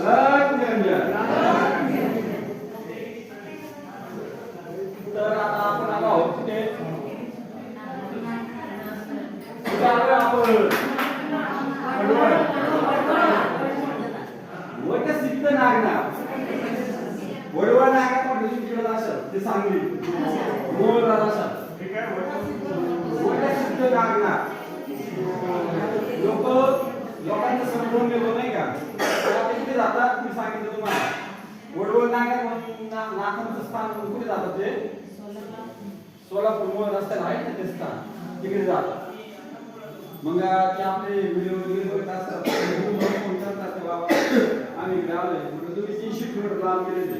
Amen. स्थान म्हणून सोलापूर मूळ रस्त्याला आहे ना ते स्थान. तिकडे जात मग ते आपले व्हिडिओ वगैरे बघत असतात. फोन करतात ते बाबा आम्ही इकडे आलोय. म्हणजे तुम्ही तीनशे किलोमीटर लांब गेले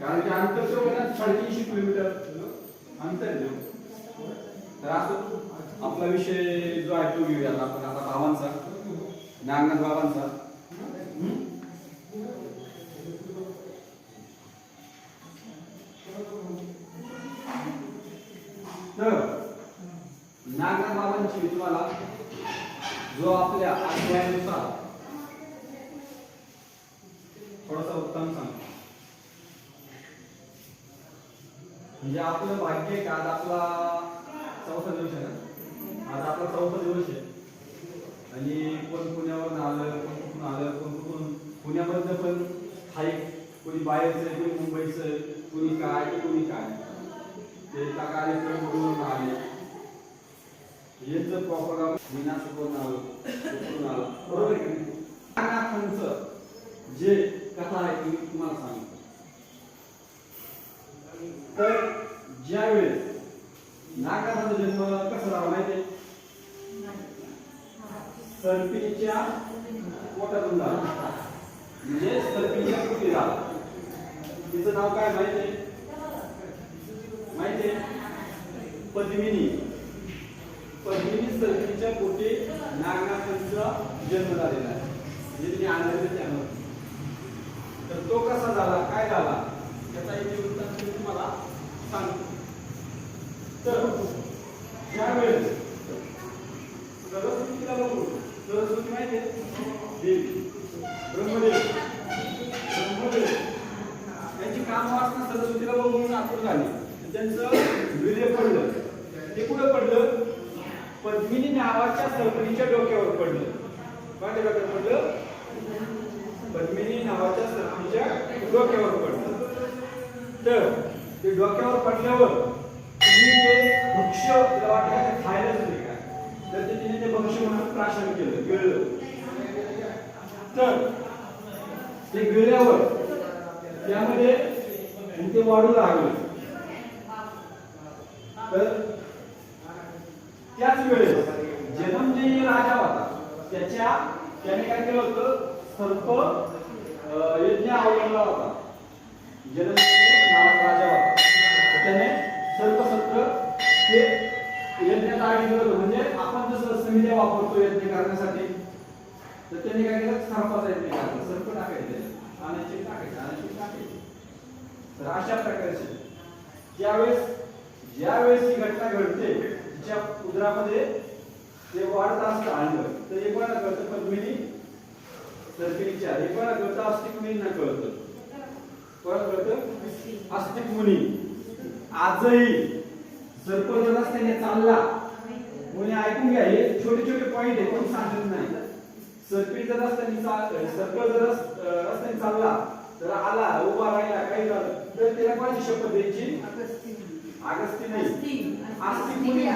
कारण की अंतर तर साडेतीनशे किलोमीटर अंतर आहे. तर असं आपला विषय जो आहे तो घेऊया आपण. आता भावांचा नागनाथ बाबांचा हम्म? तर नागनाथ बाबांची मी तुम्हाला जो आपल्या अध्यायानुसार थोडासा उत्तम सांगतो. म्हणजे आपलं भाग्य आहे का? आज आपला चौथा दिवस आहे ना? आज आपला चौथा दिवस आहे. आणि कोण पुण्यावरून आलं कोण कुठून आलं कोण कुठून पुण्यामधलं पण स्थायिक. कोणी बाहेरचं आहे, कोणी मुंबईचं आहे, कोणी काय कोणी काय. ते कार्यक्रम बघून आले. यांचं प्रॉपर गाव मीना सुकून बरोबर आहे का जे कथा आहे ती मी तुम्हाला सांगतो. तर ज्यावेळेस नागनाथाचा जन्म कसा झाला माहिती सर्पीच्या पोटातून झाला. म्हणजे सर्पीच्या पोटी झाला. तिचं नाव काय माहिती माहिती पद्मिनी. पहिली सर्दीच्या पोटी नागनाथांचा जन्म झालेला आहे. म्हणजे तिने आणलेलं त्यानं तर तो कसा झाला काय झाला त्याचा एक वृत्तांत मी तुम्हाला सांगतो. तर त्यावेळेस सरस्वतीला बघू. सरस्वती माहिती आहे? देवी. ब्रह्मदेव. ब्रह्मदेव. त्यांची काम वाचना सरस्वतीला बघून आतुर झाली. त्यांचं वीर्य पडलं. ते कुठं पडलं? पद्मिनी नावाच्या सर्पणीच्या डोक्यावर पडलं. कोणत्या डोक्यावर पडलं? पद्मिनी नावाच्या सर्पणीच्या डोक्यावर पडलं. तर ते डोक्यावर पडल्यावर तिने ते भक्ष तिला वाटलं खायलाच नाही काय तर ते तिने ते भक्ष म्हणून प्राशन केलं गिळलं. तर ते गिळल्यावर त्यामध्ये मग ते वाढू लागलं. तर त्याच वेळेस जन्मदेवी राजा होता. त्याच्या त्याने काय केलं होतं? सर्प यज्ञ अवलंबला होता. जन्मदेवी नावाचा राजा होता. त्याने सर्पसत्र हे यज्ञात आधी केलं होतं म्हणजे आपण जसं समित्या वापरतो यज्ञ करण्यासाठी तर त्यांनी काय केलं? सर्पाचा यज्ञ केला सर्प टाकायचे. आणायचे टाकायचे आणायचे टाकायचे. तर अशा प्रकारचे. ज्यावेळेस ज्यावेळेस ही घटना घडते तिच्या उदरामध्ये ते वाढत असतं अंड तर हे कोणाला कळतं पद्मिनी सर्पिणीच्या हे कोणाला कळतं अस्तिक मुनींना कळतं. कोणाला कळतं अस्तिक मुनी. आजही सर्प जर रस्त्याने चालला. मुली ऐकून घ्या हे छोटे छोटे पॉईंट आहे कोणी सांगत नाही. सर्पी जर रस्त्याने चाल सर्प जर रस- रस्त्याने चालला तर आला उभा राहिला काही झालं तर त्याला कोणाची शपथ द्यायची? अगस्ती नाही. आस्तिक मुनीची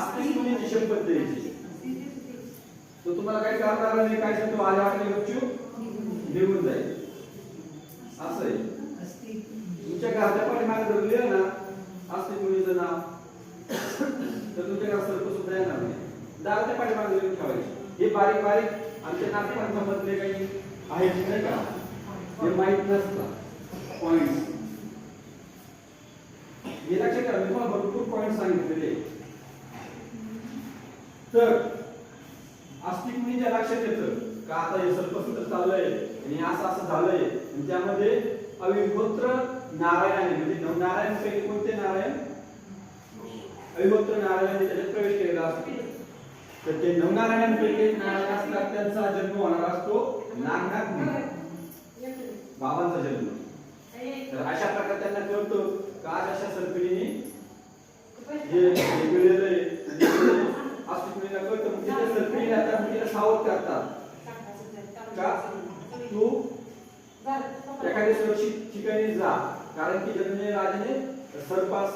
आस्तिक मुनीची शपथ द्यायची तो तुम्हाला काही करणार नाही काय सांगतो? आल्या वाटले गपचूप निघून जाईल. असं आहे. तुमच्या घराच्या पाठीमागे जर लिहिलं ना आस्तिक मुनीचं नाव तर तुमच्या घरात सर्प सुद्धा येणार नाही. दाराच्या पाठीमागे लिहून ठेवायचे. हे बारीक बारीक आमच्या नातेवाईकांमधले काही आहेत नाही का? हे माहीत नसतात. पॉइंट हे लक्षात ठेवा मी तुम्हाला भरपूर पॉइंट सांगितलेले. तर आस्तिक मुनीच्या लक्षात येतं का आता हे सर्पसूत्र चाललंय आणि असं असं झालंय आणि त्यामध्ये अविगोत्र नारायणाने म्हणजे नव- नारायण पैकी कोणते नारायण? अविगोत्र नारायणाने त्याच्यात प्रवेश केलेला असतो. तर ते नवनारायणांपैकी एक नारायण असतात त्यांचा जन्म होणार असतो नागनाथ. बाबांचा जन्म. तर अशा प्रकारे त्यांना कळतं काय अशा सरपिणीने हे जे आहे आता सावध करतात का? तू एखाद्या सुरक्षित ठिकाणी जा. कारण की जन्मे राजाने सर्पास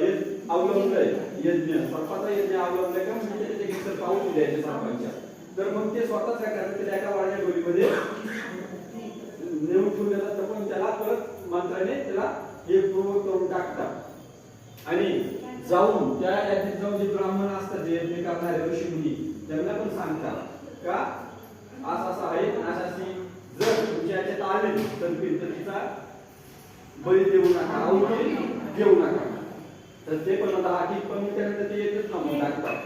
हे अवलंबलंय यज्ञ. सर्पाचा यज्ञ अवलंबलाय का? म्हणजे त्याच्या सर्प द्यायचे सर्पांच्या. तर मग ते स्वतःच काय करतात? त्याला एका वाड्या डोलीमध्ये नेऊन ठेवून तर पण त्याला परत मंत्राने त्याला हे पूर्व करून टाकतात. आणि जाऊन त्या यादीत जाऊन जे ब्राह्मण असतात जे यज्ञ करणारे ऋषी मुनी त्यांना पण सांगतात का असं असं आहे अशाशी असं जर तुमच्या याच्यात आले तर तर तिचा बळी देऊ नका आवडी देऊ नका. तर ते पण आता आधी पण त्यानंतर ते येतच ना मग टाकतात.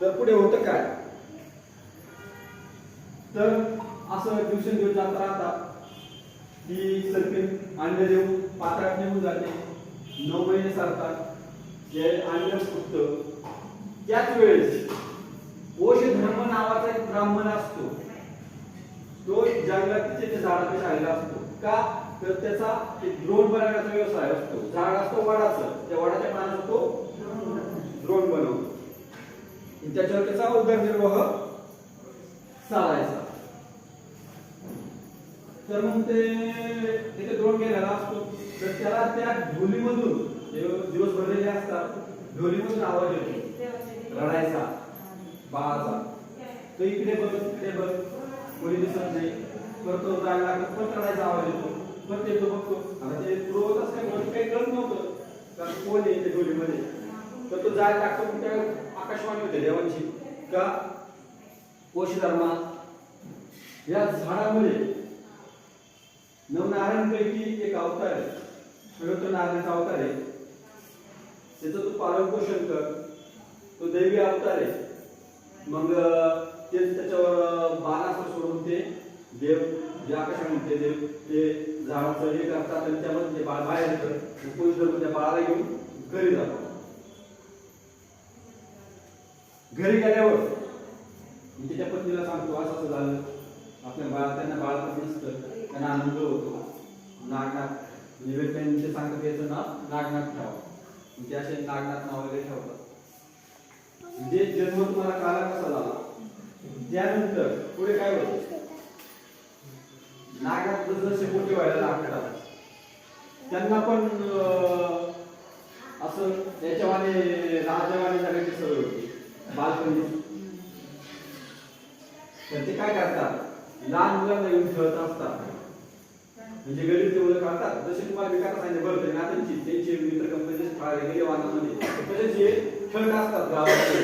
तर पुढे होतं काय? तर असं दिवसेंदिवस जात राहतात. ती सर्पिन अंड देऊन पात्रात निघून जाते. नऊ महिने सारतात जे अंड फुटत. त्याच वेळेस ओश धर्म नावाचा एक ब्राह्मण असतो. तो जंगलात ते त्या आलेला असतो. का? तर त्याचा एक द्रोण बनवण्याचा व्यवसाय असतो. झाड असतो वडाचं. त्या वडाच्या पानाचा तो द्रोण बनवतो. त्याच्यावर त्याचा उदरनिर्वाह चालायचा. तर मग ते तिथे दोन गेलेला असतो. तर त्याला त्या ढोलीमधून दिवस भरलेले असतात ढोलीमधून आवाज येतो. रडायचा. बाळाचा. तो इकडे बघ तिकडे बघ कोणी दिसत नाही. परत तो जायला लागत पण रडायचा आवाज येतो. पण ते तो बघतो. आता ते पूर्वतच काय गोष्ट काही कळत नव्हतं. कारण कोण आहे ते ढोलीमध्ये? तर तो जायला लागतो त्या आकाशवाणी होते देवांची. का? कोश धर्मा या झाडामुळे नवनारायणपैकी एक अवतार आहे. तो नारायणाचा अवतार आहे. त्याचं तू पालन पोषण कर. तो दैवी अवतार आहे. मग ते त्याच्यावर बाणासर सोडून ते देव जे आकाशा म्हणते देव ते झाडाचं हे करतात आणि त्यामध्ये ते बाळ बाहेर येतं. कोणी त्या बाळाला घेऊन घरी जातो घरी गेल्यावर त्याच्या पत्नीला सांगतो असं असं झालं. आपल्या बाळा त्यांना बाळ पण नसतं त्यांना आनंद होतो. नागनाथ. म्हणजे सांगतात याचं नाव नागनाथ ठेवा म्हणजे ते असे नागनाथ नाव वगैरे ठेवतात. म्हणजे जन्म तुम्हाला काला कसा झाला? त्यानंतर पुढे काय होतं? नागनाथ जसे मोठे व्हायला लागतात त्यांना पण असं याच्यावाने राजावाने जाण्याची सवय होती. बालपणी. तर ते काय करतात? लहान मुलांना येऊन खेळत असतात. म्हणजे गरीब ते मुलं काढतात जसे तुम्हाला मी काय सांगितलं बरं तरी नात्यांची त्यांचे मित्र कंपनीचे खेळायला गेले वाहनामध्ये तसेच हे खेळ असतात गावाचे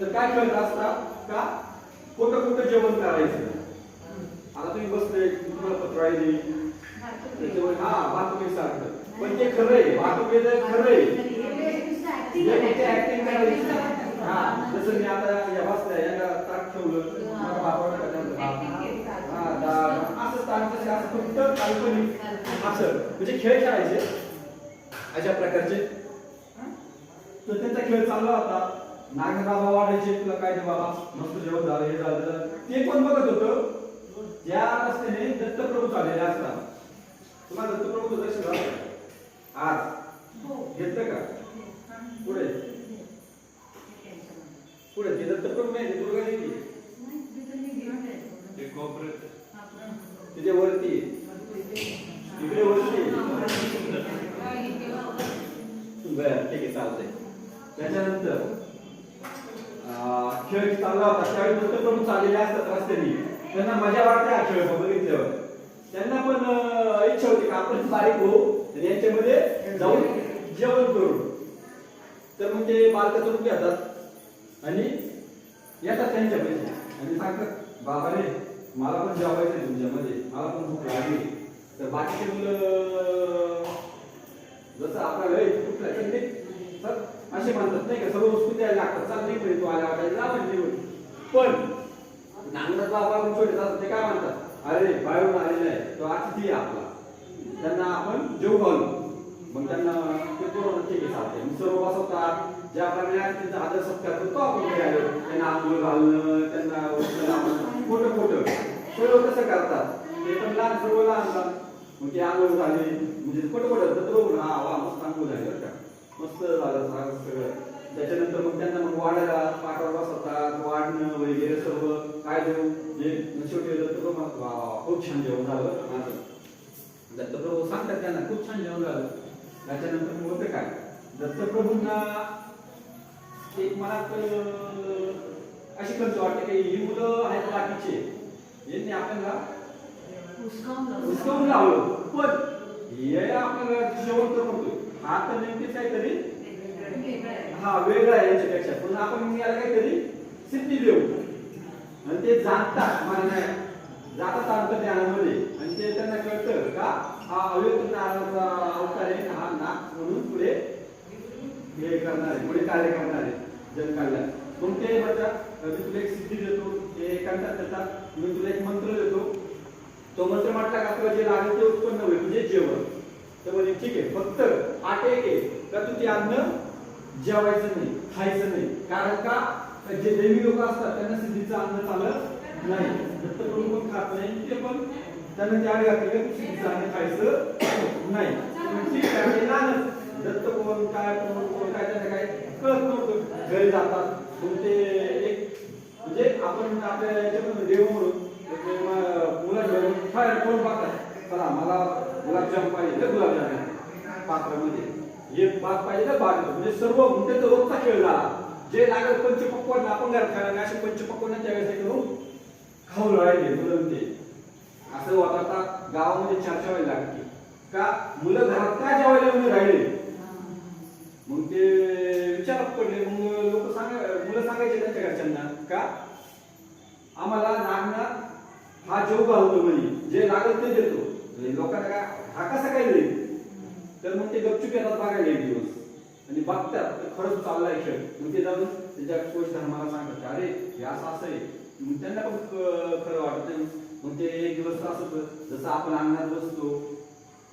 तर काय खेळत असतात? का? कुठं कुठं जेवण करायचं. आता तुम्ही बसले तुम्हाला पत्र देईल त्याच्यावर हा भातुके सारखं. पण ते खरं आहे तर खरंय हे फक्त ऍक्टिंग करायची. हा जसं मी आता या बसल्या यांना ताक ठेवलं मला हा, डाळ. तसं असं फक्त काल्पनिक असं म्हणजे खेळ खेळायचे. अशा प्रकारचे. तर त्यांचा खेळ चालला होता. नाग बाबा वाढायचे तुला काय ते बाबा? मस्त जेवण झालं हे झालं. ते कोण बघत होतं? त्या रस्त्याने दत्तप्रभू चाललेले असतात. तुम्हाला दत्तप्रभू दर्शन झालं आज. घेतलं का? पुढे. पुढे ते दत्तप्रभू नाही दुर्गा देवी ते कोपऱ्यात तिथे वरती इकडे वरती बर ठीक आहे चालतंय. त्याच्यानंतर खेळ चालला होता. त्यावेळी दत्तप्रभू चाललेले असतात रस्त्याने. त्यांना मजा वाटते हा खेळ बघितल्यावर त्यांना पण इच्छा होती का आपण बारीक होऊ आणि यांच्यामध्ये जाऊन जेवण करू. तर मग ते बालकाचं रूप घेतात. आणि येतात त्यांच्या पैसे आणि सांगतात बाबा रे मला पण जेवायचं आहे तुमच्यामध्ये. मला पण भूक लागली. तर बाकीचे मुलं जसं आपला वेळ कुठला तर असे म्हणतात नाही का सर्व वस्तू द्यायला लागतात. चाल नाही पाहिजे तू आला वाटायला जा म्हणजे पण नांगरात बाबा छोटे जातात ते काय म्हणतात? अरे बाहेरून आलेला आहे तो अतिथी आहे आपला. त्यांना आपण जेव घालू. मग त्यांना ते कोरोना ठीक आहे चालते मग सर्व बसवतात. ज्या प्रमाणे त्यांचा आदर सत्कार करतो आपण त्यांना आंघोळ घालणं त्यांना वस्त्र लावणं मोठं कसं करतात? ते पण लहान सर्व लहान लहान. मग ते आंघोळ झाली. म्हणजे खोटं खोटं तर बघून हा वा मस्त आंघोळ झाली बरं का. मस्त झालं सगळं सगळं. त्याच्यानंतर मग त्यांना मग वाढायला पाठावर बसवतात वाढणं वगैरे सर्व. काय देऊ? जे शेवटी दत्तप्रभू म्हणतात, वा वा, खूप छान जेवण झालं माझं. दत्तप्रभू सांगतात त्यांना खूप छान जेवण झालं. त्याच्यानंतर मग होतं काय? दत्तप्रभूंना एक मनात अशी खर्च वाटते? की ही मुलं आहेत बाकीचे? यांनी आपल्याला हुसकावून लावलं. पण हे आपल्याला जेवण तर म्हणतोय हा तर नेमकीच काहीतरी हा वेगळा आहे याच्यापेक्षा. पण आपण याला काहीतरी सिद्धी देऊ. आणि ते जाणतात मला जातात अंतर्ज्ञानामध्ये. आणि ते त्यांना कळतं का हा अव्यक्त नारायणाचा अवतार आहे हा नाक म्हणून पुढे हे करणार आहे पुढे कार्य करणार आहे मग ते म्हणतात मी तुला एक सिद्धी देतो ते एकांतात देतात मी तुला एक मंत्र देतो. तो मंत्र म्हटला का तुला जे लागेल ते उत्पन्न होईल म्हणजे जेवण. तर म्हणजे ठीक आहे फक्त आठ एक आहे का तू ते अन्न जेवायचं नाही खायचं नाही. कारण का? जे देवी लोक असतात त्यांना सिद्धीचं अन्न चालत नाही. दत्तप्रभू पण खात नाही ते पण त्यांना त्या घातले सिद्धीचं अन्न खायचं नाही. ठीक आहे दत्त कोण काय कोण कोण काय त्यांना काय कळत नव्हतं. घरी जातात मग ते एक म्हणजे आपण आपल्या याच्यामध्ये देव म्हणून ते फायर मुलांकडून कोण बघतात चला मला गुलाबजाम पाहिजे तर गुलाबजाम? आहे. पात्रामध्ये. एक भात पाहिजे तर भात म्हणजे सर्व म्हणते तर रोजचा खेळ झाला. जे लागेल पंचपक्वान आपण घरात खायला असे पंचपक्वान त्यावेळेस हे करून खाऊ राहिले मुलं ते असं होत आता गावामध्ये चर्चा व्हायला लागली का मुलं घरात काय जेवायला राहिले? मग ते विचारात पडले. मग लोक सांगा मुलं सांगायचे त्यांच्या घरच्यांना का? आम्हाला नागनाथ हा जेव घालतो म्हणे. जे लागत ते देतो. म्हणजे लोकांना काय हा कसा काय देईल तर मग ते गपचूप येतात बघायला एक दिवस. आणि बघतात तर खरंच चाललाय खेळ. मग ते जाऊन त्याच्या कोच धर्माला सांगतात अरे हे असं असं आहे. मग त्यांना पण खरं वाटतं मग ते एक दिवस असं जसं आपण अंगणात बसतो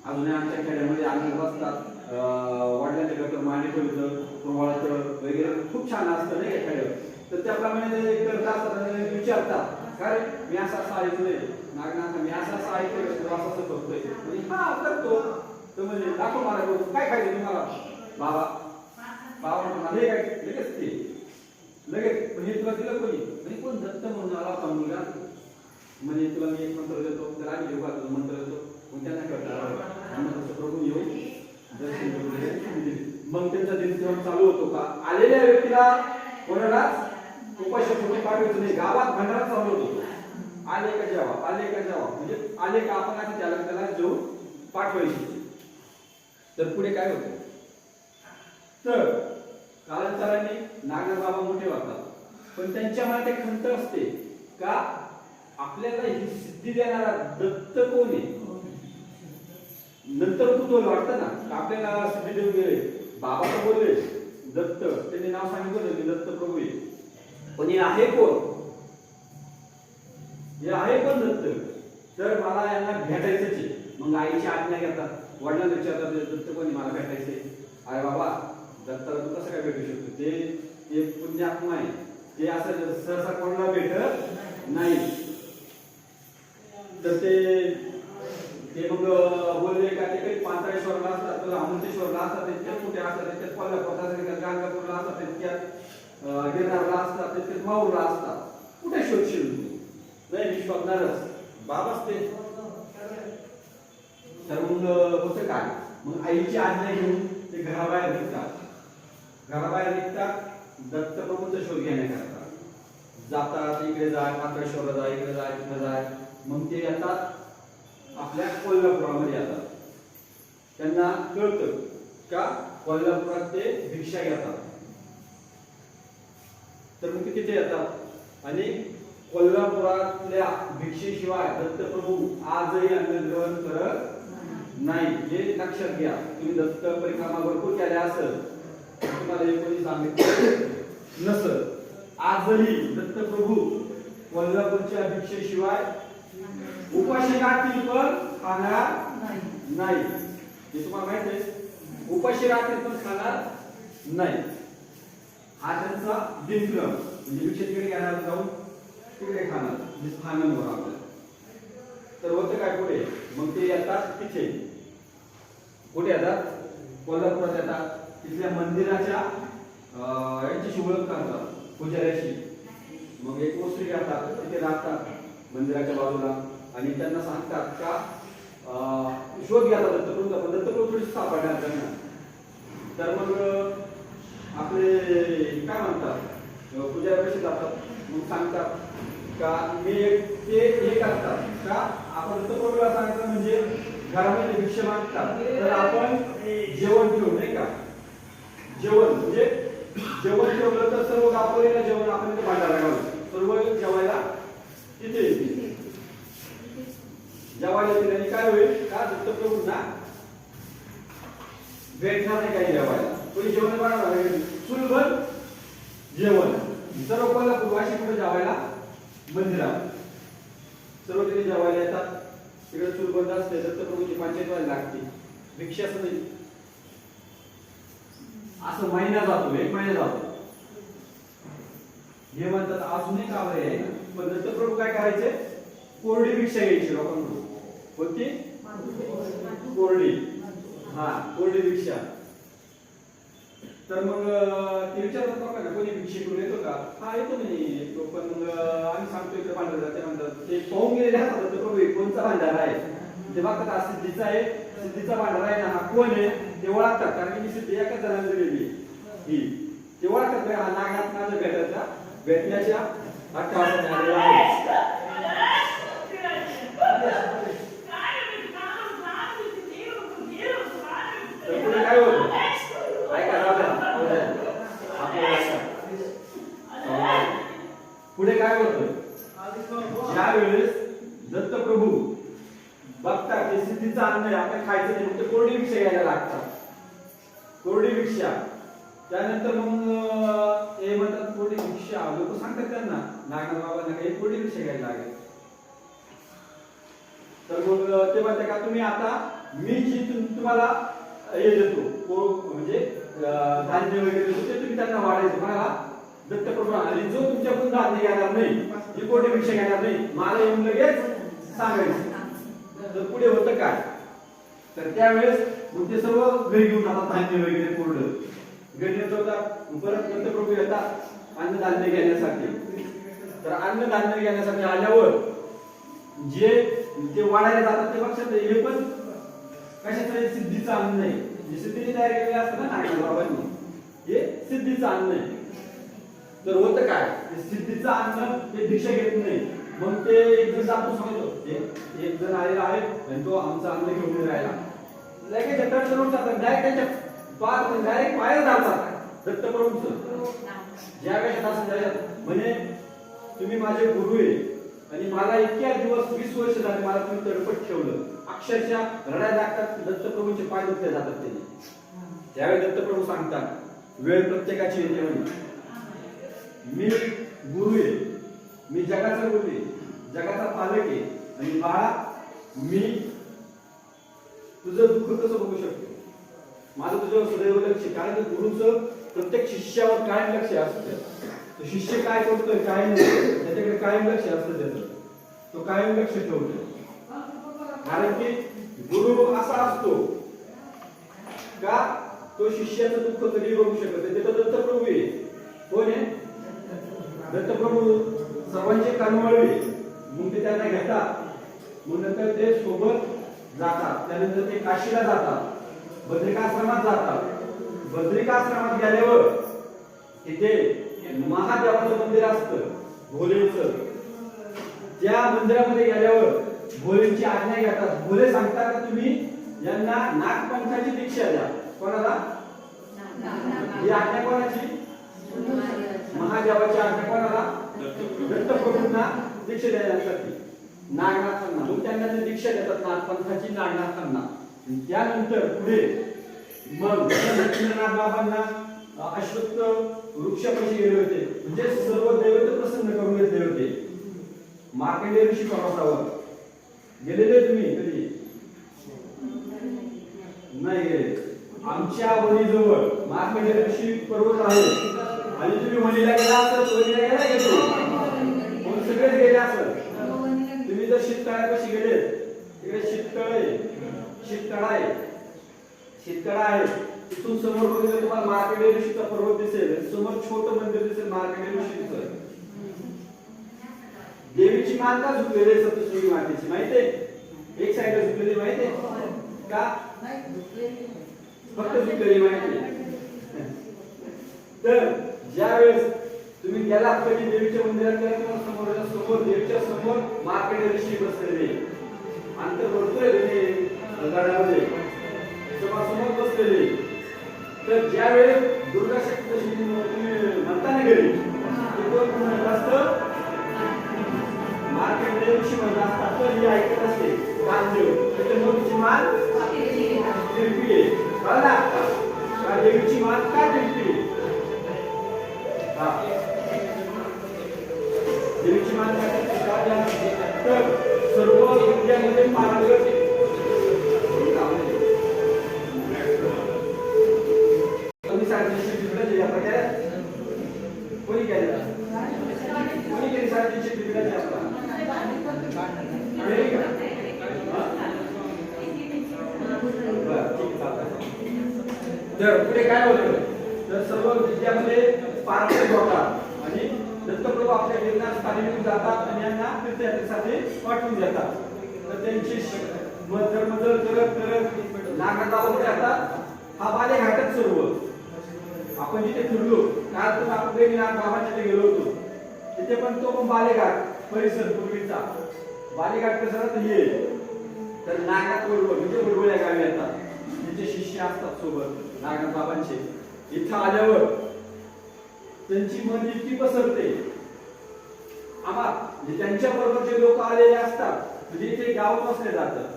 अजूनही आमच्या खेड्यामध्ये अंगणात बसतात. वडिलांच्या डॉक्टर मांडी ठेवतं कुंभाळतं वगैरे खूप छान असतं नाही एखादं तर त्याप्रमाणे ते करत असतात आणि विचारतात का मी असं असं ऐकलंय. नागनाथ मी असं असं ऐकलंय असं असं करतोय. म्हणजे हा करतो. तर म्हणजे दाखव मला बघू. काय खायचं तुम्हाला? बाबा. बाबा म्हणाले हे काय लगेच ते. लगेच पण हे तुला दिलं कोणी? म्हणजे कोण दत्त म्हणून आला होता मुलगा. म्हणजे तुला मी एक मंत्र देतो तर आम्ही योगा तुला मंत्र देतो? मग त्यांना कळतं आणि तसं प्रभू येऊ. मग त्यांचा दिनक्रम चालू होतो का? आलेल्या व्यक्तीला कोणालाच उपाशी कुठे पाठवायचं नाही. गावात भंडारा चालू होतो. आले का जेवा आले का जेवा म्हणजे आले का आपण आधी त्याला त्याला जेवून पाठवायची. तर पुढे काय होतं? तर कालांतराने नागर बाबा मोठे वाटतात. पण त्यांच्या मनात एक खंत असते का आपल्याला ही सिद्धी देणारा दत्त कोण आहे? नंतर कुतूहल वाटतं ना आपल्याला सिद्धी गेले? बाबा तर बोलले दत्त त्यांनी नाव सांगितलं की दत्त प्रभू आहे पण हे आहे कोण? हे आहे कोण दत्त? तर मला यांना भेटायचंच आहे. मग आईची आज्ञा घेतात वडिलांना विचारतात दत्त कोणी? मला भेटायचंय. अरे बाबा दत्ताला तू कसं काय भेटू शकतो? ते ते पुण्यात्मा आहे. ते असं सहसा कोणाला भेटत नाही तर ते ते मग बोलले का ते काही पांढरेश्वरला असतात किंवा अमृतेश्वरला असतात तितक्यात कुठे असतात तितक्यात कोल्हापूरला असतात गाणगापूरला असतात इतक्यात गिरणारला असतात तितक्यात माऊरला असतात. कुठे शोधशील तू? नाही मी शोधणारच. बाबाच ते. तर मग होतं काय? मग आईची आज्ञा घेऊन ते घराबाहेर निघतात. घराबाहेर निघतात दत्तप्रभूंचा शोध घेण्याकरता. जातात इकडे जाय पात्रेश्वरला जाय इकडे जाय तिकडे जाय. मग ते येतात आपल्या कोल्हापुरामध्ये येतात. त्यांना कळतं का कोल्हापुरात ते भिक्षा घेतात. तर मग तिथे येतात. आणि कोल्हापुरातल्या भिक्षेशिवाय दत्तप्रभू आजही अन्न ग्रहण करत नाही. हे लक्षात घ्या. तुम्ही दत्त परिक्रमा भरपूर केल्या असेल तुम्हाला एकोणी सांगितलं नसत आजही दत्तप्रभू कोल्हापूरच्या भिक्षेशिवाय उपाशी पण खाणार नाही. हे तुम्हाला माहीत आहे? उपाशी राहतील पण खाणार नाही. हा त्यांचा दिनक्रम म्हणजे तिकडे घेणार जाऊन तिकडे खाणार. म्हणजे स्थानांवर आपलं. तर होतं काय पुढे? मग ते येतात तिथे. कुठे येतात? कोल्हापुरात येतात. तिथल्या मंदिराच्या यांच्याशी ओळख करतात पुजाऱ्याशी. मग एक वस्त्री घेतात तिथे राहतात मंदिराच्या बाजूला. आणि त्यांना सांगतात का शोध घेतात दत्तप्रभूचा पण दत्तप्रभू थोडी सापडणार त्यांना. तर मग आपले काय म्हणतात पूजा कशी जातात मग सांगतात का मी ते हे करतात का आपण दत्तप्रभूला सांगतात म्हणजे घरामध्ये भिक्ष मागतात. तर आपण जेवण ठेवू नाही का? जेवण म्हणजे जेवण ठेवलं तर सर्व गावकरीला जेवण आपण इथे भांडारा घालू. सर्व जेवायला तिथे येतील जेवायला येतील आणि काय होईल का दत्तप्रभूंना भेटणार नाही काही जेवायला. कोणी जेवण बनवणार. सुलभन जेवण. सर्व कोल्हापूर वाशी कुठे जेवायला? मंदिरात. सर्व तिथे जेवायला येतात. तिकडे चूल असते दत्तप्रभूची पंचायत व्हायला लागते. भिक्षाच नाही असं महिना जातो एक महिना जातो. हे म्हणतात अजूनही का बरं आहे पण दत्तप्रभू काय करायचे? कोरडी भिक्षा घ्यायची लोकांकडून. कोणती? कोरडी. हा कोरडी भिक्षा. तर मग अं, ते विचारतात लोकांना कोणी भिक्षेकडून येतो का? हा येतो नाही येतो. पण मग आम्ही सांगतो इकडे भांडार जाते म्हणतात ते पाहून गेलेले असतात दत्तप्रभू हे कोणचा भांडार आहे? ते बघतात हा सिद्धीचा आहे. सिद्धीचा भांडार आहे ना हा कोण आहे? ते ओळखतात कारण की मी सिद्धी एकाच जणांना दिलेली ही. ते ओळखतात हा नागात माझ्या भेटायचा भेटण्याच्या अठ्ठावन्न झालेला आहे तर पुढे काय होतं ऐका जाऊ द्या. आपल्या लक्षात. पुढे काय होतं ज्या वेळेस दत्तप्रभू बघतात ते सिद्धीचं अन्न आहे आपण खायचं नाही मग ते कोरडी भिक्षा घ्यायला लागतात कोरडी भिक्षा त्यानंतर मग हे म्हणतात कोरडी भिक्षा लोक सांगतात त्यांना नागनाथ बाबांना काही कोरडी भिक्षा घ्यायला लागेल. तर मग ते म्हणते का तुम्ही आता मी जी तुम्हाला हे देतो म्हणजे धान्य वगैरे देतो ते तुम्ही त्यांना वाढायचं. कोणाला दत्तप्रभू आणि जो तुमच्याकडून धान्य घेणार नाही जी कोटी भिक्षा घेणार नाही मला येऊन लगेच सांगायचं. तर पुढे होतं काय? तर त्यावेळेस मग ते सर्व घरी घेऊन आता धान्य वगैरे पूर्ण घरी ठेवतात परत पंतप्रभू येतात अन्नधान्य घेण्यासाठी. तर अन्नधान्य घेण्यासाठी आल्यावर जे ते वाढायला जातात ते लक्षात हे पण कशाचं सिद्धीचं अन्न आहे? जे सिद्धीने तयार केलेलं असतं ना नागनाथ बाबांनी हे सिद्धीचं अन्न आहे. तर होतं काय? सिद्धीचं अन्न ते दीक्षा घेत नाही. मग ते एक जण आपण सांगतो एक जण आलेला आहे आणि तो आमचं अन्न घेऊन राहिला. लगेच जातात. डायरेक्ट त्यांच्या पाच डायरेक्ट पाय जातात दत्तप्रभूंचं ज्या वेळेस असं झालं म्हणे तुम्ही माझे गुरु आहे. आणि मला इतक्या दिवस वीस वर्ष झाले मला तुम्ही तडपट ठेवलं. अक्षरशः रडाय लागतात दत्तप्रभूंचे पाय दुखले जातात त्यांनी. त्यावेळी दत्तप्रभू सांगतात वेळ प्रत्येकाची येते म्हणे. मी गुरु आहे. मी जगाचा गुरु आहे. जगाचा पालक आहे. आणि बाळा मी तुझं दुःख कसं बघू शकतो? माझं तुझ्यावर सदैव लक्ष आहे. कारण की गुरुचं प्रत्येक शिष्यावर कायम लक्ष असतं तो शिष्य काय करतोय काय त्याच्याकडे कायम लक्ष असतं त्याचं. तो कायम लक्ष ठेवतो कारण की गुरु असा असतो का तो शिष्याचं दुःख कधी बघू शकत नाही. ते तर दत्तप्रभू आहे. कोण आहे? दत्तप्रभू सर्वांचे कानवळले मग ते त्यांना घेतात. मग नंतर ते सोबत जातात. त्यानंतर ते काशीला जातात. बद्रिकाश्रमात जातात. बद्रिकाश्रमात गेल्यावर तिथे महादेवाचं मंदिर असतं भोलेचं. त्या मंदिरामध्ये गेल्यावर भोलेंची आज्ञा घेतात. भोले सांगतात का तुम्ही यांना नागपंथाची दीक्षा द्या. कोणाला? ही आज्ञा कोणाची? महादेवाची आज्ञा कोणाला? दत्तप्रभूंना दीक्षा देण्यासाठी. नागनाथांना. मग त्यांना ते दीक्षा देतात नागपंथाची नागनाथांना. त्यानंतर पुढे मग लक्ष्मीनाथ बाबांना अश्वत्थ वृक्षापाशी गेले होते. म्हणजे सर्व दैवत प्रसन्न करून घेतले होते. मार्कंडेय ऋषी प्रवासावर गेलेले तुम्ही कधी? नाही गेले. आमच्या वणीजवळ मार्कंडेय ऋषी पर्वत आहे. आणि तुम्ही वणीला गेला असत वणीला गेला. गेलो सगळेच गेले असत तुम्ही जर शीतकाळ्यापाशी गेले तिकडे शीततळ आहे शेतकडा आहे. शेतकडा आहे. तिथून समोर बघितलं तुम्हाला मार्केट ऋषीचा पर्वत दिसेल. समोर छोट मंदिर दिसेल मार्केट ऋषीचं देवीची मान झुकलेली आहे सप्तशृंगी मातेची. माहितीये एक साईडला झुकलेली माहितीये का? फक्त झुकलेली माहिती तर ज्या वेळेस तुम्ही गेला कधी देवीच्या मंदिरात गेला किंवा समोर समोर देवीच्या समोर मार्केट ऋषी बसलेले अंतर भरपूर आहे अंधारामध्ये गडामध्ये समोर बसलेले. तर ज्या वेळेस दुर्गा शक्ती तुम्ही म्हणता ऋषी म्हणत असतात तर ही ऐकत असते कामदेव. त्याच्यामुळे तिची मान तिरपी आहे. का देवीची मान का तिरपी हा. देवीची मान का तिरपी? का तर सर्व विद्यामध्ये पारंगत आहे. तुम्ही साडेतीनशे बिबड्याचे या प्रकारे कोणी केलं कोणी केली साडेतीनशे बिबड्याची यात्रा अमेरिका हा? बरं, ठीक आहे, चालतंय. तर पुढे काय होतं तर सर्व जिल्ह्यामध्ये पारंपरिक होतात आणि दत्तप्रभू आपल्या गिरणार स्थानिक जातात आणि यांना तीर्थयात्रेसाठी पाठवून देतात. तर त्यांची मजर मजर करत करत नागरगावात जातात हा बाले घाटच सर्व. आपण जिथे फिरलो काल तर आपण वेगळ्या गावाच्या तिथे गेलो होतो. तिथे पण तो पण बालेघाट परिसर पूर्वीचा. बालेघाट कसं तर हे? तर नागनाथ बरोबर म्हणजे बरोबर या गावी येतात. त्यांचे शिष्य असतात सोबत नागनाथ बाबांचे. इथं आल्यावर त्यांची मन इतकी पसरते. आम्हा म्हणजे त्यांच्या बरोबर जे लोक आलेले असतात म्हणजे इथे गाव बसले जातं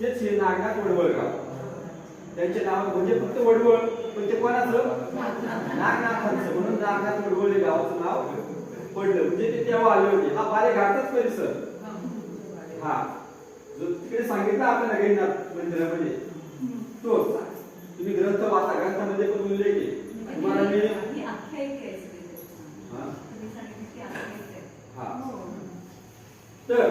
तेच हे नागनाथ वडवळ गाव त्यांचे नाव म्हणजे फक्त वडवळ पण ते कोणाचं? नागनाथांचं. म्हणून नागनाथ वडवळ हे गावाचं नाव पडलं. म्हणजे ते तेव्हा आले होते. हा बाले घाटच परिसर. हा. जो तिकडे सांगितलं आपल्याला गैनाथ मंदिरामध्ये. तोच तुम्ही ग्रंथ वाचा. ग्रंथामध्ये पण उल्लेख आहे. तुम्हाला मी हा. हा. तर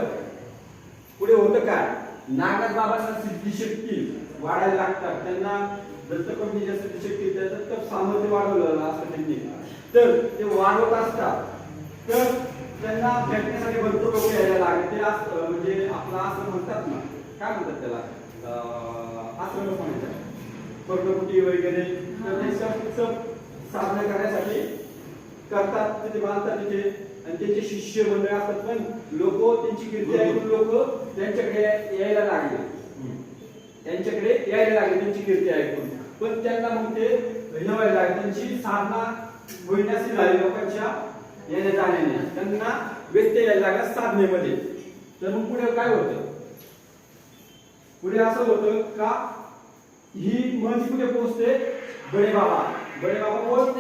पुढे होतं काय? नागनाथ बाबांना सिद्धिशक्ती वाढायला लागतात. त्यांना दत्तप्रभूंच्या सिद्धिशक्ती त्याचं तप सामर्थ्य वाढवलं असं त्यांनी तर ते वाढवत असतात. तर त्यांना भेटण्यासाठी भरपूर लोक यायला लागले. ते असं म्हणजे आपलं असं म्हणतात ना. काय म्हणतात त्याला? आश्रम म्हणतात पर्णकुटी वगैरे. तर ते सब सब साधना करण्यासाठी करतात तिथे बांधतात तिथे. आणि त्यांचे शिष्य मंडळ असतात. पण लोक त्यांची कीर्ती ऐकून लोक त्यांच्याकडे यायला लागले. त्यांच्याकडे यायला लागले त्यांची कीर्ती ऐकून पण त्यांना मग ते व्हायला लागले. त्यांची साधना होईनासी झाली. लोकांच्या येण्या जाण्याने त्यांना व्यत्यय यायला लागला साधनेमध्ये. तर मग पुढे काय होतं? पुढे असं होतं का? ही मजी कुठे पोहोचते? बडे बाबा बडे बाबा कोण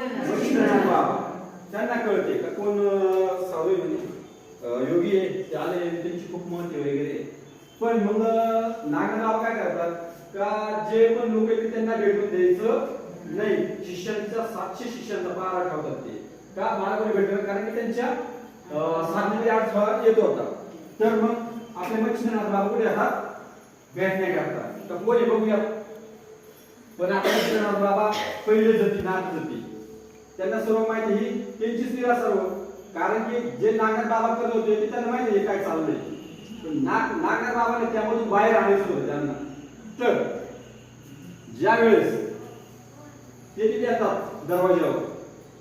बाबा. त्यांना कळते का कोण अं, म्हणजे योगी आहे. ते आले त्यांची खूप महत्त्व वगैरे. पण मग नागनाव काय करतात? का जे पण लोक आहेत त्यांना भेटून द्यायचं नाही. शिष्यांचा सातशे शिष्यांचा पारा ठेवतात ते. का? मला कोणी भेटणार कारण की त्यांच्या साधनेमध्ये अडथळा येत होता. तर मग आपले मच्छिंद्रनाथ बाबा कुठे येतात भेटण्या करतात तर कोणी बघूया पण आता बाबा पहिले जती नाथ जती त्यांना सर्व माहिती ही त्यांचीच निरा सर्व कारण की जे नागनाथ बाबा करत होते ते त्यांना माहिती आहे काय चाललंय पण नाग नागनाथ बाबाने त्यामधून बाहेर आणायचं होतं त्यांना तर ज्या वेळेस ते तिथे येतात दरवाज्यावर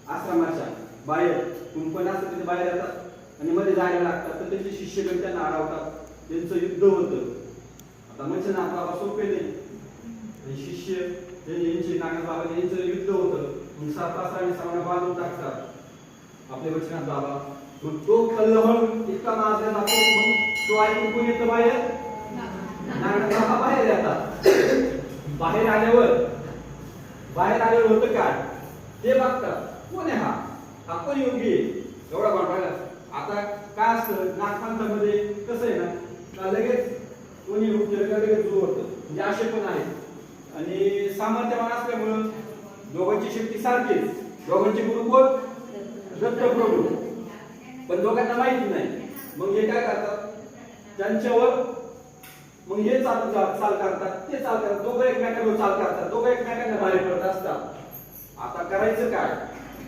आश्रमाच्या बाहेर कुंपण असतात तिथे बाहेर येतात आणि मध्ये जायला लागतात तर त्यांचे शिष्यगण त्यांना अडवतात त्यांचं युद्ध होतं आता मच्छनाथ बाबा सोपे नाही आणि शिष्य हे यांचे नागनाथ बाबा यांचं युद्ध होतं. मग सात तास आणि सामना बांधून टाकतात. आपले वचनात बाबा मग तो कल्लहळ इतका माजला जातो मग तो ऐकून कोण येतं बाहेर? नागनाथ बाबा बाहेर येतात. बाहेर आल्यावर बाहेर आल्यावर होतं काय? ते बघतात. कोण आहे हा? हा कोण योगी आहे? एवढा पाहिला. आता काय असतं? नागपंथामध्ये कसं आहे ना का लगेच कोणी रूप जोर होतं. म्हणजे असे पण आहेत. आणि सामर्थ्यवान असल्यामुळं दोघांची शक्ती सारखीच दोघांचे गुरु कोण दत्तप्रभू पण दोघांना माहिती नाही. मग हे काय करतात? त्यांच्यावर मग हे चाल चाल करतात. ते चाल करतात. दोघं एकमेकांवर चाल करतात. दोघं एकमेकांना भारी पडत असतात. आता करायचं काय?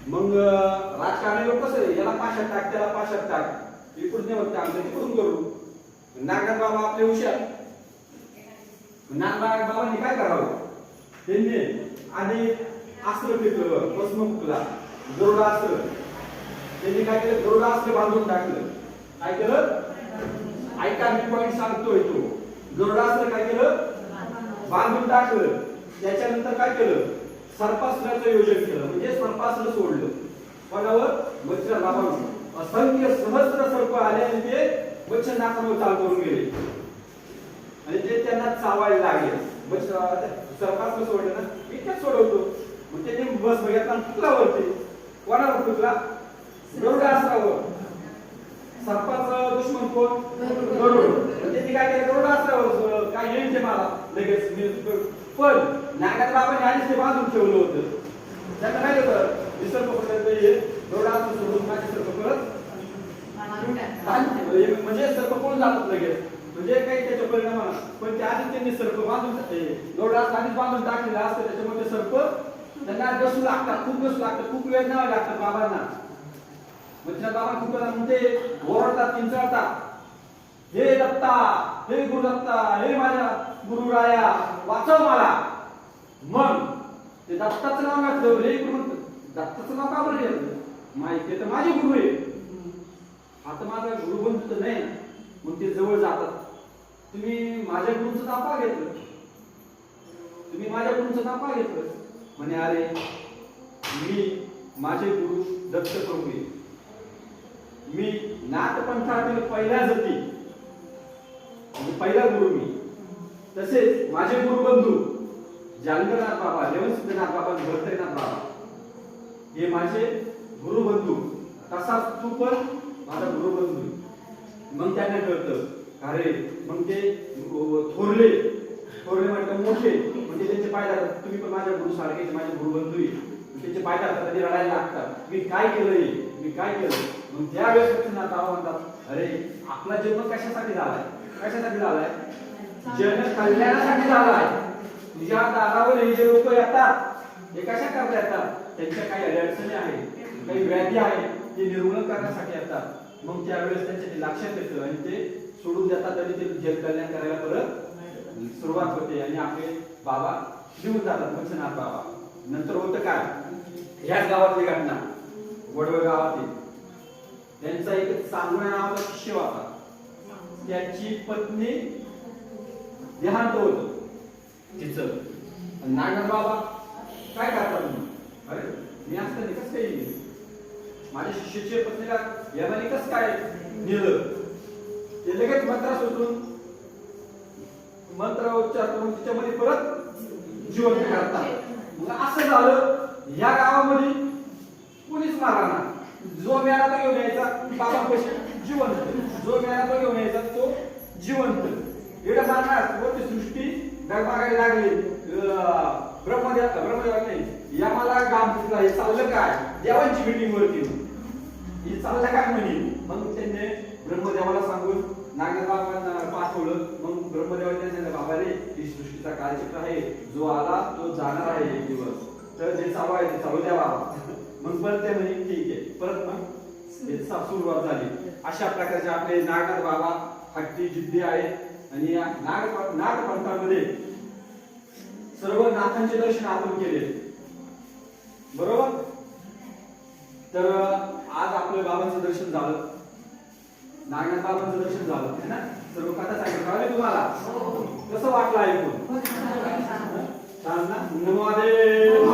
मग राजकारणी लोक कसं याला पाशात टाक त्याला पाशात टाक. इकडून नाही होत आमचं तिकडून करू. नागनाथ बाबा आपले हुशार. नागनाथ बाबांनी काय करावं? त्यांनी आधी अस्त्र फेकलं भस्म फुकला गरुडा त्यांनी काय केलं? गरुडा बांधून टाकलं. काय केलं? ऐका मी पॉईंट सांगतोय तो. गरुडा काय केलं? बांधून टाकलं. त्याच्यानंतर काय केलं? सर्पास्त्राचं योजन केलं. म्हणजे सर्पास्त्र सोडलं. कोणावर? वज्र बाबा असंख्य सहस्र सर्प आले आणि ते मच्छर नाकावर चाल करून गेले. आणि ते त्यांना चावायला लागले सरकार सोडलं ना? मी इतक्यात सोडवतो. मग त्यांनी बस बघितला आणि फुकला वरती. कोणावर फुकला गरुडा अस्त्रावर सर्पाचा दुश्मन कोण? गरुड. त्यांनी काय केलं? गरुडा अस्त्रावर काय येईल ते मला. लगेच पण नागात बाबांनी आधीच ते बांधून ठेवलं होतं. त्यांना काय होतं? विसर्ग पकडलं ये गरुडा अस्त्र सोडून माझे सर्व परत म्हणजे सर्प कोण जातात लगेच. म्हणजे काही त्याच्या परिणाम पण त्या आधी त्यांनी सर्प बांधून दोडा आधीच बांधून टाकलेला असतं त्याच्यामध्ये सर्प त्यांना बसू लागतात खूप बसू लागतात खूप वेळ न्यावं लागतात बाबांना. म्हणजे बाबा खूप वेळा म्हणते ओरडतात किंचळतात. हे दत्ता हे गुरुदत्ता हे माझ्या गुरुराया वाचव मला. मग ते दत्ताचं नाव घातलं हे गुरु दत्ताचं नाव का बरं माहिती तर माझे गुरु आहे. आता माझा गुरुबंधू तर नाही. मग ते जवळ जातात. तुम्ही माझ्या गुरुचं नाव घेतलं. तुम्ही माझ्या गुरुचं नाव घेतलं. म्हणे अरे मी माझे गुरु दत्त प्रभू आहे मी नाथपंथातील पहिल्या जती. म्हणजे पहिला गुरु मी. तसेच माझे गुरु बंधू जालंधरनाथ बाबा रेवणसिद्धनाथ बाबा भरतरीनाथ बाबा हे माझे गुरु बंधू तसाच तू पण माझा गुरु बंधू मग त्यांना कळतं अरे मग ते थोरले थोरले म्हटलं मोठे म्हणजे त्यांचे पाय लागतात तुम्ही पण माझ्या गुरु सारखे माझे गुरु बंधू त्यांचे पाय लागतात कधी रडायला लागतात. मी काय केलंय मी काय केलं मग त्या वेळेस त्यांना बाबा म्हणतात अरे आपला जन्म कशासाठी झालाय? कशासाठी झालाय? जन कल्याणासाठी झालाय. तुझ्या दारावर हे जे लोक येतात हे कशा करता येतात? त्यांच्या काही अडचणी आहेत काही व्याधी आहेत ते निर्मूलन करण्यासाठी येतात. मग त्यावेळेस त्यांच्या ते लक्षात येतं आणि ते सोडून देतात आणि ते जल कल्याण करायला परत सुरुवात होते. आणि आपले बाबा निघून जातात मच्छनाथ बाबा. नंतर होतं काय? ह्याच गावातली घटना. वडवळ गावातील. त्यांचा एक चांगला नावाचा शिष्य होता. त्याची पत्नी देहांत होत. तिचं. आणि नागनाथ बाबा काय करतात अरे मी असताना कसं काही येईल माझ्या शिष्याची पत्नीला यामध्ये कसं काय नेलं? ते लगेच मंत्र सुटून मंत्र उच्चार करून तिच्यामध्ये परत जिवंत करतात. मग असं झालं या गावामध्ये कोणीच मारणार जो मेला तो घेऊन यायचा बाबा पैसे जिवंत. जो मेला तो घेऊन यायचा तो जिवंत. एवढं मारणार कोणती सृष्टी डगमागायला लागली. अं, ब्रह्मदेव ब्रह्मदेव नाही यमाला गाम फुटला हे चाललं काय? देवांची मिटिंग वरती. हे चाललं काय म्हणे? मग त्यांनी ब्रह्मदेवाला सांगून नागदेवांना पाठवलं. मग ब्रह्मदेवाने सांगितलं, बाबा रे ही सृष्टीचा कालचक्र आहे. जो आला तो जाणार आहे एक दिवस. तर जे चालू आहे ते चालू द्यावा. मग परत ते म्हणे ठीक आहे. परत मग सुरुवात झाली. अशा प्रकारचे आपले नागर बाबा हट्टी जिद्दी आहे. आणि या नाग नागपंथामध्ये सर्व नाथांचे दर्शन आपण केले. बरोबर? तर आज आपलं बाबांचं दर्शन झालं. नागनाथ बाबांचं दर्शन झालं है ना? सर्व कथा सांगितलं. तुम्हाला? कसं वाटलं ऐकून? हो. छान ना? महादेव.